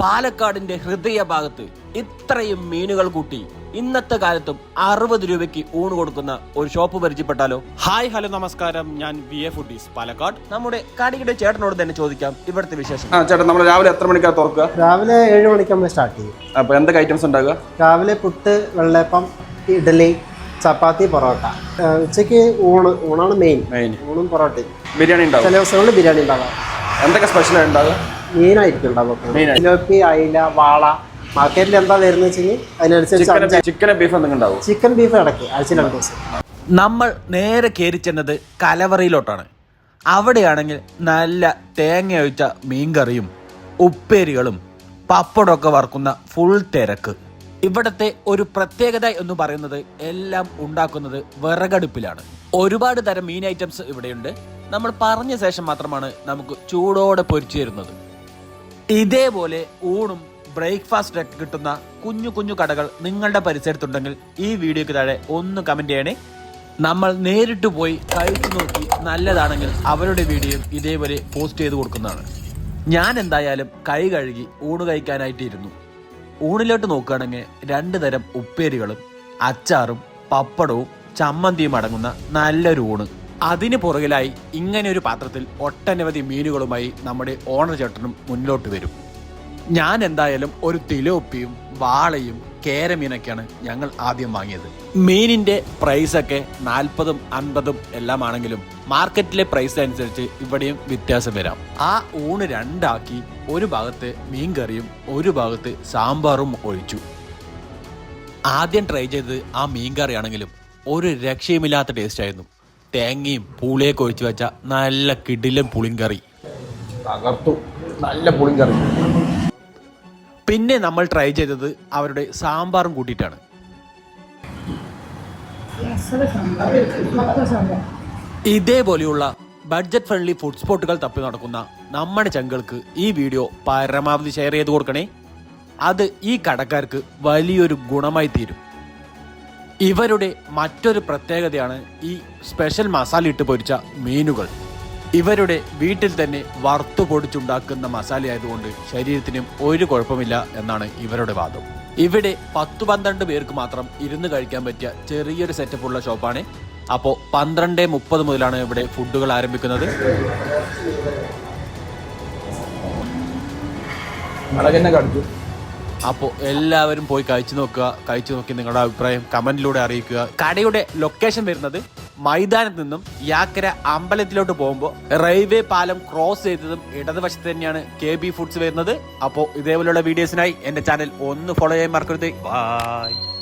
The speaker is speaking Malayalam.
പാലക്കാടിന്റെ ഹൃദയഭാഗത്ത് ഇത്രയും മീനുകൾ കൂട്ടി ഇന്നത്തെ കാലത്തും അറുപത് രൂപയ്ക്ക് ഊണ് കൊടുക്കുന്ന ഒരു ഷോപ്പ് പരിചയപ്പെട്ടാലോ? ഹായ് ഹലോ നമസ്കാരം. ഞാൻ വി എ ഫുഡീസ് പാലക്കാട്. നമ്മുടെ കടിയുടെ ചേട്ടനോട് തന്നെ ചോദിക്കാം ഇവിടുത്തെ വിശേഷം ആ ചേട്ടാ നമ്മൾ രാവിലെ എത്ര മണിക്കാണ് തുറക്കുക? രാവിലെ ഏഴ് മണിക്ക് നമ്മൾ സ്റ്റാർട്ട് ചെയ്യും. അപ്പോൾ എന്തൊക്കെ ഐറ്റംസ് ഉണ്ടാകുക രാവിലെ പുട്ട് വെള്ളയപ്പം ഇഡലി ചപ്പാത്തി പൊറോട്ട. ഉച്ചയ്ക്ക് ഉച്ചയ്ക്ക് ഊണ് ഊണാണ് മെയിൻ മെയിൻ ഊണും പൊറോട്ടയും. ബിരിയാണി ഉണ്ടാവും. ചില ദിവസങ്ങളിൽ ബിരിയാണി ഉണ്ടാകാം. എന്തൊക്കെ സ്പെഷ്യൽ ഉണ്ടാകുക മീനായിരിക്കും ഉണ്ടാവുക. അയില വാള മാർക്കറ്റിൽ എന്താ വരുന്നത് വെച്ചെങ്കിൽ അതിനനുസരിച്ച് ചിക്കൻ ബീഫ് എന്തെങ്കിലും ഉണ്ടാവും ചിക്കൻ ബീഫ് ഇടയ്ക്ക് ആഴ്ച രണ്ട് ദിവസം. നമ്മൾ നേരെ കയറി ചെന്നത് കലവറയിലോട്ടാണ്. അവിടെയാണെങ്കിൽ നല്ല തേങ്ങ ഒഴിച്ച മീൻകറിയും ഉപ്പേരികളും പപ്പടമൊക്കെ വറുക്കുന്ന ഫുൾ തിരക്ക്. ഇവിടത്തെ ഒരു പ്രത്യേകത എന്ന് പറയുന്നത് എല്ലാം ഉണ്ടാക്കുന്നത് വിറകടുപ്പിലാണ്. ഒരുപാട് തരം മീൻ ഐറ്റംസ് ഇവിടെയുണ്ട്. നമ്മൾ പറഞ്ഞ ശേഷം മാത്രമാണ് നമുക്ക് ചൂടോടെ പൊരിച്ചു തരുന്നത്. ഇതേപോലെ ഊണും ബ്രേക്ക്ഫാസ്റ്റ് ഒക്കെ കിട്ടുന്ന കുഞ്ഞു കുഞ്ഞു കടകൾ നിങ്ങളുടെ പരിസരത്തുണ്ടെങ്കിൽ ഈ വീഡിയോക്ക് താഴെ ഒന്ന് കമന്റ് ചെയ്യണേ. നമ്മൾ നേരിട്ട് പോയി കഴിച്ചു നോക്കി നല്ലതാണെങ്കിൽ അവരുടെ വീഡിയോ ഇതേപോലെ പോസ്റ്റ് ചെയ്ത് കൊടുക്കുന്നതാണ്. ഞാൻ എന്തായാലും കൈ കഴുകി ഊണ് കഴിക്കാനായിട്ടിരുന്നു. ഊണിലോട്ട് നോക്കുകയാണെങ്കിൽ രണ്ട് തരം ഉപ്പേരികളും അച്ചാറും പപ്പടവും ചമ്മന്തിയും അടങ്ങുന്ന നല്ലൊരു ഊണ്. അതിന് പുറകിലായി ഇങ്ങനെ ഒരു പാത്രത്തിൽ ഒട്ടനവധി മീനുകളുമായി നമ്മുടെ ഓണർ ചേട്ടനും മുന്നോട്ട് വരും. ഞാൻ എന്തായാലും ഒരു തിലോപ്പിയും വാളയും കേരമീനൊക്കെയാണ് ഞങ്ങൾ ആദ്യം വാങ്ങിയത്. മീനിന്റെ പ്രൈസ് ഒക്കെ നാൽപ്പതും അൻപതും എല്ലാം ആണെങ്കിലും മാർക്കറ്റിലെ പ്രൈസ് അനുസരിച്ച് ഇവിടെയും വ്യത്യാസം വരാം. ആ ഊണ് രണ്ടാക്കി ഒരു ഭാഗത്ത് മീൻ കറിയും ഒരു ഭാഗത്ത് സാമ്പാറും ഒഴിച്ചു. ആദ്യം ട്രൈ ചെയ്തത് ആ മീൻ കറിയാണെങ്കിലും ഒരു രക്ഷയുമില്ലാത്ത ടേസ്റ്റ് ആയിരുന്നു. തേങ്ങയും പൂളിയൊക്കെ ഒഴിച്ചു വെച്ച നല്ല കിടിലൻ പുളിങ്കറി തകർത്തു. നല്ല പുളിങ്കറി പിന്നെ നമ്മൾ ട്രൈ ചെയ്തത് അവരുടെ സാമ്പാറും കൂട്ടിയിട്ടാണ്. ഇതേപോലെയുള്ള ബഡ്ജറ്റ് ഫ്രണ്ട്ലി ഫുഡ് സ്പോട്ടുകൾ തപ്പി നടക്കുന്ന നമ്മുടെ ചങ്കൾക്ക് ഈ വീഡിയോ പരമാവധി ഷെയർ ചെയ്ത് കൊടുക്കണേ. അത് ഈ കടക്കാർക്ക് വലിയൊരു ഗുണമായി തീരും. ഇവരുടെ മറ്റൊരു പ്രത്യേകതയാണ് ഈ സ്പെഷ്യൽ മസാല ഇട്ട് പൊരിച്ച മീനുകൾ. ഇവരുടെ വീട്ടിൽ തന്നെ വറുത്തു പൊടിച്ചുണ്ടാക്കുന്ന മസാല ആയതുകൊണ്ട് ശരീരത്തിനും ഒരു കുഴപ്പമില്ല എന്നാണ് ഇവരുടെ വാദം. ഇവിടെ പത്തു പന്ത്രണ്ട് പേർക്ക് മാത്രം ഇരുന്ന് കഴിക്കാൻ പറ്റിയ ചെറിയൊരു സെറ്റപ്പ് ഉള്ള ഷോപ്പാണ് അപ്പോൾ പന്ത്രണ്ട് മുപ്പത് മുതലാണ് ഇവിടെ ഫുഡുകൾ ആരംഭിക്കുന്നത്. അളകന്നെ കടിച്ചു അപ്പോൾ എല്ലാവരും പോയി കഴിച്ചു നോക്കുക. കഴിച്ചു നോക്കി നിങ്ങളുടെ അഭിപ്രായം കമന്റിലൂടെ അറിയിക്കുക. കടയുടെ ലൊക്കേഷൻ വരുന്നത് മൈതാനത്ത് നിന്നും യാക്കര അമ്പലത്തിലോട്ട് പോകുമ്പോൾ റെയിൽവേ പാലം ക്രോസ് ചെയ്തതും ഇടതുവശത്ത് തന്നെയാണ് കെ ബി ഫുഡ്സ് വരുന്നത്. അപ്പോൾ ഇതേപോലെയുള്ള വീഡിയോസിനായി എന്റെ ചാനൽ ഒന്ന് ഫോളോ ചെയ്യാൻ മറക്കരുത്. ബൈ